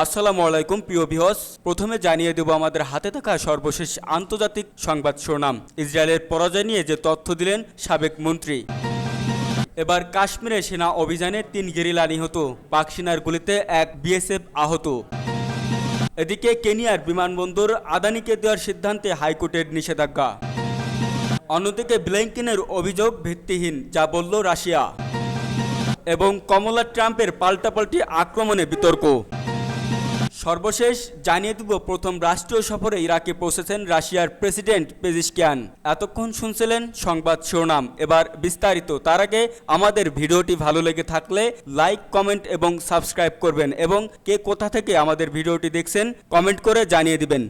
আসসালামু আলাইকুম, প্রিয় বিহস প্রথমে জানিয়ে দেব আমাদের হাতে থাকা সর্বশেষ আন্তর্জাতিক সংবাদ শিরোনাম ইসরায়েলের পরাজয় নিয়ে যে তথ্য দিলেন সাবেক মন্ত্রী। এবার কাশ্মীরে সেনা অভিযানে তিন গেরিলা নিহত, পাক সেনার গুলিতে এক বিএসএফ আহত। এদিকে কেনিয়ার বিমানবন্দর আদানিকে দেওয়ার সিদ্ধান্তে হাইকোর্টের নিষেধাজ্ঞা। অন্যদিকে ব্ল্যাঙ্কিনের অভিযোগ ভিত্তিহীন, যা বলল রাশিয়া। এবং কমলা ট্রাম্পের পাল্টাপাল্টি আক্রমণে বিতর্ক। সর্বশেষ জানিয়ে দেব, প্রথম রাষ্ট্রীয় সফরে ইরাকে পৌঁছেছেন রাশিয়ার প্রেসিডেন্ট পেজিশকিয়ান। এতক্ষণ শুনছিলেন সংবাদ শিরোনাম। এবার বিস্তারিত। তার আগে আমাদের ভিডিওটি ভালো লেগে থাকলে লাইক, কমেন্ট এবং সাবস্ক্রাইব করবেন এবং কে কোথা থেকে আমাদের ভিডিওটি দেখছেন কমেন্ট করে জানিয়ে দিবেন।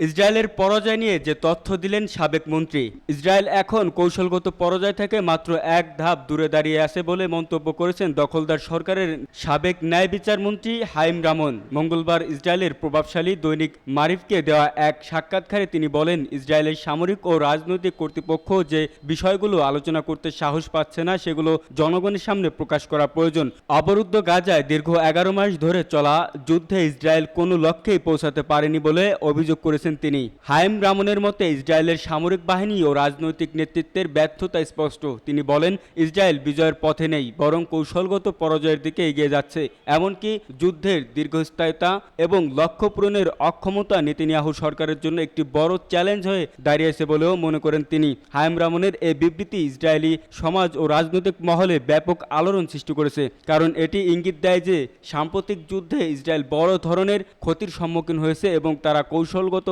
ইসরায়েলের পরাজয় নিয়ে যে তথ্য দিলেন সাবেক মন্ত্রী। ইসরায়েল এখন কৌশলগত পরাজয় থেকে মাত্র এক ধাপ দূরে দাঁড়িয়ে আছে বলে মন্তব্য করেছেন দখলদার সরকারের সাবেক ন্যায় বিচার মন্ত্রী হাইম রামন। মঙ্গলবার ইসরায়েলের প্রভাবশালী দৈনিক মারিফকে দেওয়া এক সাক্ষাৎকারে তিনি বলেন, ইসরায়েলের সামরিক ও রাজনৈতিক কর্তৃপক্ষ যে বিষয়গুলো আলোচনা করতে সাহস পাচ্ছে না, সেগুলো জনগণের সামনে প্রকাশ করা প্রয়োজন। অবরুদ্ধ গাজায় দীর্ঘ এগারো মাস ধরে চলা যুদ্ধে ইসরায়েল কোনো লক্ষ্যেই পৌঁছাতে পারেনি বলে অভিযোগ করেছেন তিনি। হাইম রামনের মতে, ইসরায়েলের সামরিক বাহিনী ও রাজনৈতিক নেতৃত্বের ব্যর্থতা স্পষ্ট। তিনি বলেন, ইসরায়েল বিজয়ের পথে নেই, বরং কৌশলগত পরাজয়ের দিকে এগিয়ে যাচ্ছে। এমনকি যুদ্ধের দীর্ঘস্থায়িতা এবং লক্ষ্য পূরণের অক্ষমতা নেতিনিয়াহু সরকারের জন্য একটি বড় চ্যালেঞ্জ হয়ে দাঁড়িয়েছে বলেও মনে করেন তিনি। হাইম রামনের এই বিবৃতি ইসরায়েলি সমাজ ও রাজনৈতিক মহলে ব্যাপক আলোড়ন সৃষ্টি করেছে, কারণ এটি ইঙ্গিত দেয় যে সাম্প্রতিক যুদ্ধে ইসরায়েল বড় ধরনের ক্ষতির সম্মুখীন হয়েছে এবং তারা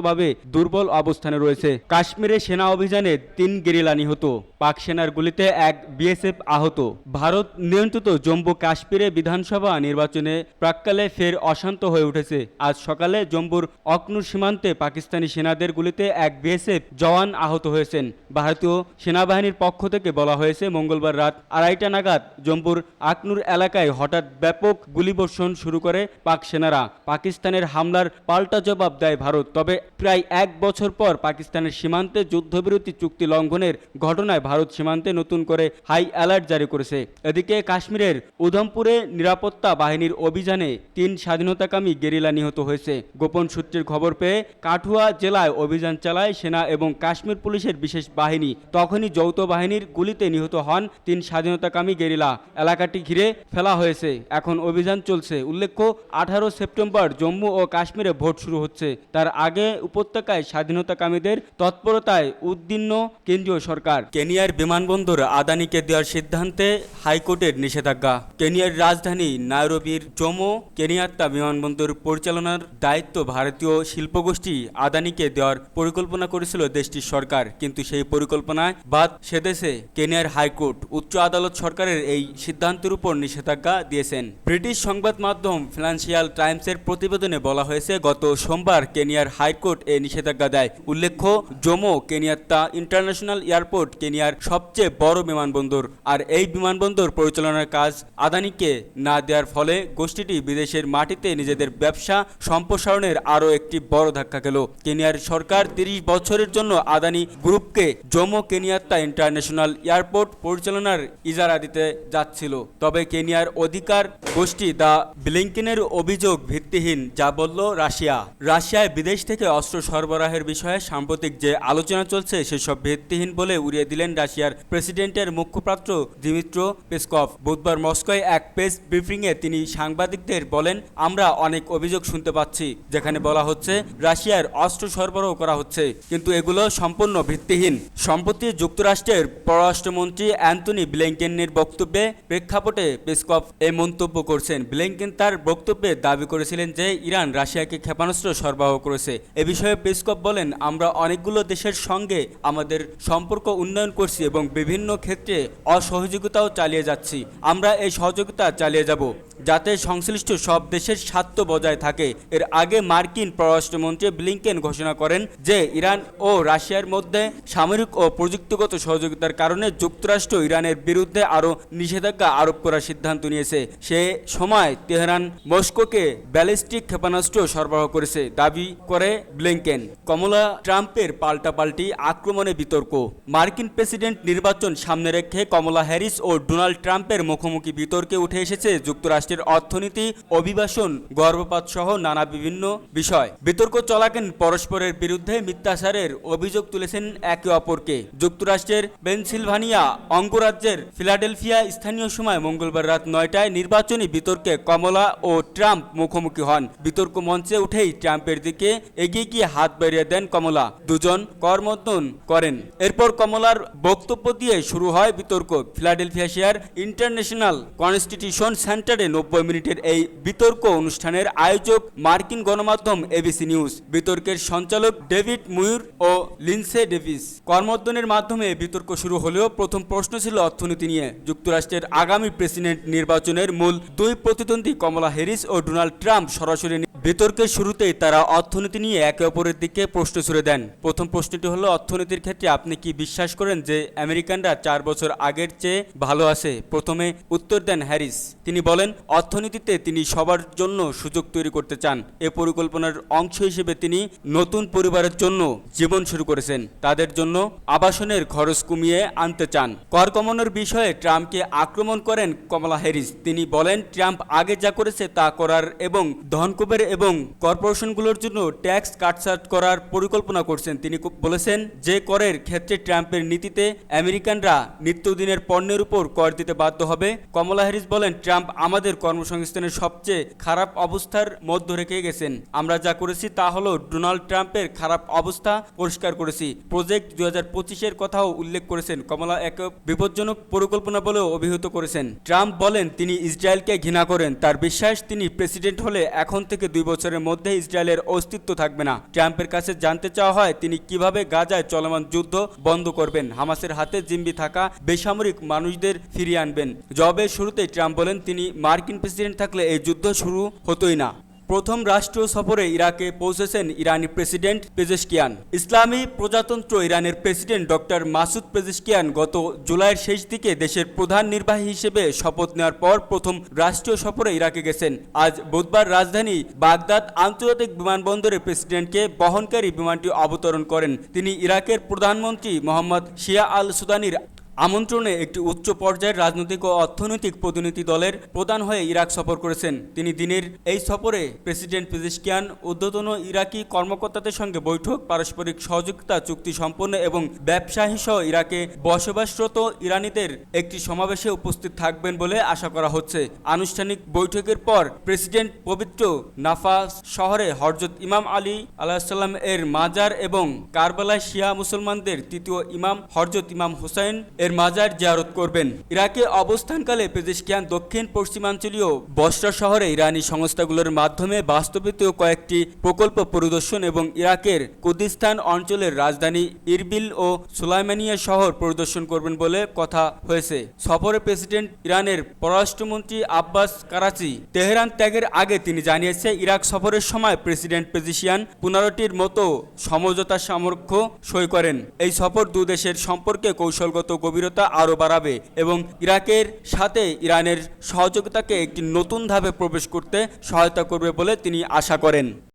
কৌশলগতভাবে দুর্বল অবস্থানে রয়েছে। কাশ্মীরে সেনা অভিযানে তিন গেরিলা নিহত। পাক সেনার গুলিতে এক বিএসএফ আহত। ভারত নিয়ন্ত্রিত জম্মু কাশ্মীরে বিধানসভা নির্বাচনে প্রাককালে ফের অশান্ত হয়ে উঠেছে। আজ সকালে জম্মুর অকনুর সীমান্তে পাকিস্তানি সেনাদের গুলিতে এক বিএসএফ জওয়ান আহত হয়েছেন। ভারতীয় সেনাবাহিনীর পক্ষ থেকে বলা হয়েছে, মঙ্গলবার রাত আড়াইটা নাগাদ জম্মুর আকনুর এলাকায় হঠাৎ ব্যাপক গুলিবর্ষণ শুরু করে পাক সেনারা। পাকিস্তানের হামলার পাল্টা জবাব দেয় ভারত। তবে প্রায় এক বছর পর পাকিস্তানের সীমান্তে যুদ্ধবিরতি চুক্তি লঙ্ঘনের ঘটনায় ভারত সীমান্তে নতুন করে হাই অ্যালার্ট জারি করেছে। এদিকে কাশ্মীরের উধমপুরে নিরাপত্তা বাহিনীর অভিযানে তিন স্বাধীনতাকামী গেরিলা নিহত হয়েছে। গোপন সূত্রের খবর পেয়ে কাঠুয়া জেলায় অভিযান চালায় সেনা এবং কাশ্মীর পুলিশের বিশেষ বাহিনী। তখনই যৌথ বাহিনীর গুলিতে নিহত হন তিন স্বাধীনতাকামী গেরিলা। এলাকাটি ঘিরে ফেলা হয়েছে। এখন অভিযান চলছে। উল্লেখ্য, আঠারো সেপ্টেম্বর জম্মু ও কাশ্মীরে ভোট শুরু হচ্ছে। তার আগে উপত্যকায় স্বাধীনতাকামীদের তৎপরতায় উদ্দিন্ন কেন্দ্রীয় সরকার। কেনিয়ার বিমানবন্দর আদানিকে দেওয়ার সিদ্ধান্তে হাইকোর্টের নিষেধাজ্ঞা। কেনিয়ার রাজধানী নাইরোবির জমো কেনিয়াত্তা বিমানবন্দর পরিচালনার দায়িত্ব ভারতীয় শিল্পগোষ্ঠী আদানিকে দেওয়ার পরিকল্পনা করেছিল দেশটির সরকার। কিন্তু সেই পরিকল্পনায় বাদ সেদেশে কেনিয়ার হাইকোর্ট উচ্চ আদালত সরকারের এই সিদ্ধান্তের উপর নিষেধাজ্ঞা দিয়েছেন। ব্রিটিশ সংবাদ মাধ্যম ফিনান্সিয়াল টাইমসের প্রতিবেদনে বলা হয়েছে, গত সোমবার কেনিয়ার হাইকোর্ট এ নিষেধাজ্ঞা দেয়। উল্লেখ্য জমো কেনিয়াত্তা ইন্টারন্যাশনাল এয়ারপোর্ট, কেনিয়ার সবচেয়ে বড় বিমানবন্দর। আর এই বিমানবন্দর পরিচালনার কাজ আদানিকে না দেওয়ার ফলে গোষ্ঠীটি বিদেশের মাটিতে নিজেদের ব্যবসা সম্প্রসারণের আরও একটি বড় ধাক্কা গেল কেনিয়ার সরকার তিরিশ বছরের জন্য আদানি গ্রুপকে জমো কেনিয়াত্তা ইন্টারন্যাশনাল এয়ারপোর্ট পরিচালনার ইজারা দিতে যাচ্ছিল। তবে কেনিয়ার অধিকার গোষ্ঠী দ্য ব্লিঙ্কিনের অভিযোগ ভিত্তিহীন, যা বলল রাশিয়া। রাশিয়ায় বিদেশ থেকে অস্ত্র সরবরাহের বিষয়ে সাম্প্রতিক যে আলোচনা চলছে, সেসব ভিত্তিহীন বলে উড়িয়ে দিলেন রাশিয়ার প্রেসিডেন্টের মুখপাত্র দিমিত্র পেসকভ। বুধবার মস্কোয় এক প্রেস ব্রিফিংয়ে তিনি সাংবাদিকদের বলেন, আমরা অনেক অভিযোগ শুনতে পাচ্ছি, যেখানে বলা হচ্ছে রাশিয়ার অস্ত্র সরবরাহ করা হচ্ছে, কিন্তু এগুলো সম্পূর্ণ ভিত্তিহীন। সম্প্রতি যুক্তরাষ্ট্রের পররাষ্ট্রমন্ত্রী অ্যান্টনি ব্লিংকেনের বক্তব্যে প্রেক্ষাপটে পেসকভ এই মন্তব্য করছেন। ব্লিংকেন তার বক্তব্যে দাবি করেছিলেন যে, ইরান রাশিয়াকে ক্ষেপণাস্ত্র সরবরাহ করেছে। এ বিষয়ে পেসকভ বলেন, আমরা অনেকগুলো দেশের সঙ্গে আমাদের সম্পর্ক উন্নয়ন করছি এবং বিভিন্ন ক্ষেত্রে অসহযোগিতাও চালিয়ে যাচ্ছি। আমরা এই সহযোগিতা চালিয়ে যাব, যাতে সংশ্লিষ্ট সব দেশের স্বার্থ বজায় থাকে। এর আগে মার্কিন পররাষ্ট্রমন্ত্রী ব্লিংকেন ঘোষণা করেন যে, ইরান ও রাশিয়ার মধ্যে সামরিক ও প্রযুক্তিগত সহযোগিতার কারণে যুক্তরাষ্ট্র ইরানের বিরুদ্ধে আরও নিষেধাজ্ঞা আরোপ করার সিদ্ধান্ত নিয়েছে। সে সময় তেহরান মস্কোকে ব্যালিস্টিক ক্ষেপণাস্ত্র সরবরাহ করেছে। দাবি করে ব্লিংকেন। কমলা ট্রাম্পের পাল্টাপাল্টি আক্রমণে বিতর্ক। মার্কিন প্রেসিডেন্ট নির্বাচন সামনে রেখে কমলা হ্যারিস ও ডোনাল্ড ট্রাম্পের মুখোমুখি বিতর্কে উঠে এসেছে যুক্তরাষ্ট্রের অর্থনীতি, অভিবাসন গর্ভপাত সহ নানা বিভিন্ন বিষয়। বিতর্ক চলাকালীন পরস্পরের বিরুদ্ধে মিথ্যাচারের অভিযোগ তুলেছেন একে অপরকে। যুক্তরাষ্ট্রের পেনসিলভানিয়া অঙ্গরাজ্যের ফিলাডেলফিয়া স্থানীয় সময় মঙ্গলবার রাত নয়টায় নির্বাচনী বিতর্কে কমলা ও ট্রাম্প মুখোমুখি হন। বিতর্ক মঞ্চে উঠেই ট্রাম্পের দিকে এগিয়ে গিয়ে হাত বাড়িয়ে দেন কমলা? দুজন করমর্দন করেন। এরপর কমলার বক্তব্য দিয়ে শুরু হয় বিতর্ক। ফিলাডেলফিয়া শেয়ার ইন্টারন্যাশনাল কনস্টিটিউশন সেন্টারে নব্বই মিনিটের এই বিতর্ক অনুষ্ঠানের আয়োজক মার্কিন গণমাধ্যম এবিসি নিউজ। বিতর্কের সঞ্চালক ডেভিড মুয়ুর ও লিন্সে ডেভিস। কর্মোদ্যনের মাধ্যমে বিতর্ক শুরু হলেও প্রথম প্রশ্ন ছিল অর্থনীতি নিয়ে। যুক্তরাষ্ট্রের আগামী প্রেসিডেন্ট নির্বাচনের মূল দুই প্রতিদ্বন্দ্বী কমলা হ্যারিস ও ডোনাল্ড ট্রাম্প সরাসরি বিতর্কের শুরুতেই তারা অর্থনীতি নিয়ে একে অপরের দিকে প্রশ্ন ছুড়ে দেন। প্রথম প্রশ্নটি হলো, অর্থনীতির ক্ষেত্রে আপনি কি বিশ্বাস করেন যে আমেরিকানরা চার বছর আগের চেয়ে ভালো আছে? প্রথমে উত্তর দেন হ্যারিস। তিনি বলেন, অর্থনীতিতে তিনি সবার জন্য সুযোগ তৈরি করতে চান। এ পরিকল্পনার অংশ হিসেবে তিনি নতুন পরিবারের জন্য জীবন শুরু করেছেন। তাদের জন্য আবাসনের খরচ কমিয়ে আনতে চান। কর কমানোর বিষয়ে ট্রাম্পকে আক্রমণ করেন কমলা হ্যারিস। তিনি বলেন, ট্রাম্প আগে যা করেছে তা করার এবং ধনকুবের এবং কর্পোরেশনগুলোর জন্য ট্যাক্স কাটছাট করার পরিকল্পনা করছেন। তিনি বলেছেন যে করের ক্ষেত্রে ট্রাম্পের নীতিতে আমেরিকানরা নিত্যদিনের পণ্যের উপর কর দিতে বাধ্য হবে। কমলা হ্যারিস বলেন, ট্রাম্প আমাদের কর্মসংস্থানের সবচেয়ে খারাপ অবস্থার মধ্য রেখে গেছেন। আমরা যা করেছি তা হলো ডোনাল্ড ট্রাম্পের খারাপ অবস্থা পরিষ্কার করেছি। প্রজেক্ট দুই হাজার পঁচিশের কথাও উল্লেখ করেছেন কমলা। এক বিপজ্জনক পরিকল্পনা বলেও অভিহিত করেছেন। ট্রাম্প বলেন, তিনি ইসরায়েলকে ঘৃণা করেন। তার বিশ্বাস, তিনি প্রেসিডেন্ট হলে এখন থেকে দুই বছরের মধ্যে ইসরায়েলের অস্তিত্ব থাকবে না। ট্রাম্পের কাছে জানতে চাওয়া হয় তিনি কীভাবে গাজায় চলমান যুদ্ধ বন্ধ করবেন। হামাসের হাতে জিম্বি থাকা বেসামরিক মানুষদের ফিরিয়ে আনবেন। জবের শুরুতেই ট্রাম্প বলেন, তিনি মার্কিন প্রেসিডেন্ট থাকলে এই যুদ্ধ শুরু হতোই না। প্রথম রাষ্ট্রীয় সফরে ইরাকে পৌঁছেছেন ইরানি প্রেসিডেন্ট পেজেশকিয়ান। ইসলামী প্রজাতন্ত্র ইরানের প্রেসিডেন্ট ডক্টর মাসুদ পেজেশকিয়ান গত জুলাইয়ের শেষ দিকে দেশের প্রধান নির্বাহী হিসেবে শপথ নেওয়ার পর প্রথম রাষ্ট্রীয় সফরে ইরাকে গেছেন। আজ বুধবার রাজধানী বাগদাদ আন্তর্জাতিক বিমানবন্দরে প্রেসিডেন্টকে বহনকারী বিমানটি অবতরণ করেন। তিনি ইরাকের প্রধানমন্ত্রী মোহাম্মদ শিয়া আল সুদানির আমন্ত্রণে একটি উচ্চ পর্যায়ের রাজনৈতিক ও অর্থনৈতিক প্রতিনিধি দলের প্রধান হয়ে ইরাক সফর করেছেন। তিনি দিনের এই সফরে প্রেসিডেন্ট পেজিশকিয়ান, ঊর্ধ্বতন ইরাকি কর্মকর্তাদের সঙ্গে বৈঠক, পারস্পরিক সহযোগিতা, চুক্তি সম্পন্ন এবং ব্যবসায়ী সহ ইরাকে বসবাসরত ইরানিদের একটি সমাবেশে উপস্থিত থাকবেন বলে আশা করা হচ্ছে। আনুষ্ঠানিক বৈঠকের পর প্রেসিডেন্ট পবিত্র নাফা শহরে হরজত ইমাম আলী আলাহিসাল্লাম এর মাজার এবং কারবালায় শিয়া মুসলমানদের তৃতীয় ইমাম হরজত ইমাম হুসাইন এর মাজার জিয়ারত করবেন। ইরাকে অবস্থানকালে পেজেশকিয়ান দক্ষিণ পশ্চিমাঞ্চলীয় বসরা শহরে ইরানি সংস্থাগুলোর মাধ্যমে বাস্তবিত কয়েকটি প্রকল্প পরিদর্শন এবং ইরাকের কুর্দিস্তান অঞ্চলের রাজধানী ইরবিল ও সুলাইমানিয়া শহর পরিদর্শন করবেন বলে কথা হয়েছে। সফরে প্রেসিডেন্ট ইরানের পররাষ্ট্রমন্ত্রী আব্বাস কারাচি তেহরান ত্যাগের আগে তিনি জানিয়েছে, ইরাক সফরের সময় প্রেসিডেন্ট পেজিশিয়ান পনেরোটির মতো সমঝোতা সামর্থ্য সই করেন। এই সফর দু দেশের সম্পর্কে কৌশলগত গভীরতা আরও বাড়াবে এবং ইরাকের সাথে ইরানের সহযোগিতাকে একটি নতুন ধাপে প্রবেশ করতে সহায়তা করবে বলে তিনি আশা করেন।